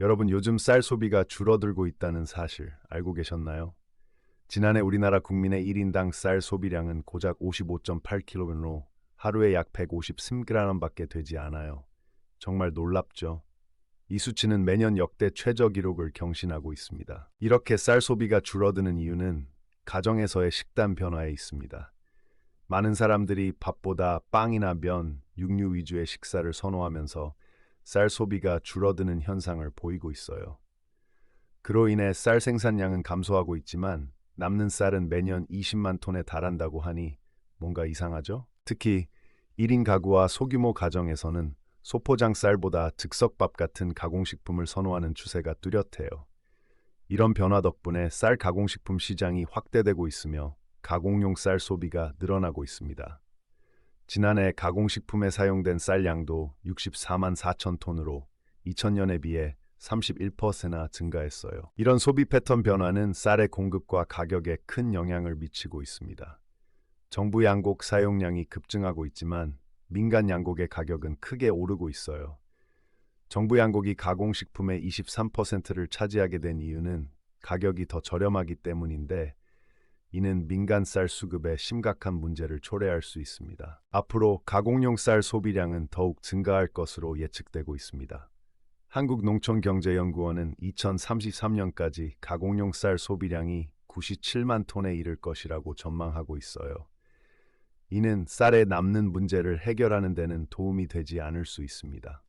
여러분 요즘 쌀 소비가 줄어들고 있다는 사실 알고 계셨나요? 지난해 우리나라 국민의 1인당 쌀 소비량은 고작 55.8kg로 하루에 약 153g밖에 되지 않아요. 정말 놀랍죠? 이 수치는 매년 역대 최저 기록을 경신하고 있습니다. 이렇게 쌀 소비가 줄어드는 이유는 가정에서의 식단 변화에 있습니다. 많은 사람들이 밥보다 빵이나 면, 육류 위주의 식사를 선호하면서 쌀 소비가 줄어드는 현상을 보이고 있어요. 그로 인해 쌀 생산량은 감소하고 있지만 남는 쌀은 매년 20만 톤에 달한다고 하니 뭔가 이상하죠? 특히 1인 가구와 소규모 가정에서는 소포장 쌀보다 즉석밥 같은 가공식품을 선호하는 추세가 뚜렷해요. 이런 변화 덕분에 쌀 가공식품 시장이 확대되고 있으며 가공용 쌀 소비가 늘어나고 있습니다. 지난해 가공식품에 사용된 쌀 양도 64만 4천 톤으로 2000년에 비해 31%나 증가했어요. 이런 소비 패턴 변화는 쌀의 공급과 가격에 큰 영향을 미치고 있습니다. 정부 양곡 사용량이 급증하고 있지만 민간 양곡의 가격은 크게 오르고 있어요. 정부 양곡이 가공식품의 23%를 차지하게 된 이유는 가격이 더 저렴하기 때문인데 이는 민간 쌀 수급에 심각한 문제를 초래할 수 있습니다. 앞으로 가공용 쌀 소비량은 더욱 증가할 것으로 예측되고 있습니다. 한국농촌경제연구원은 2033년까지 가공용 쌀 소비량이 97만 톤에 이를 것이라고 전망하고 있어요. 이는 쌀에 남는 문제를 해결하는 데는 도움이 되지 않을 수 있습니다.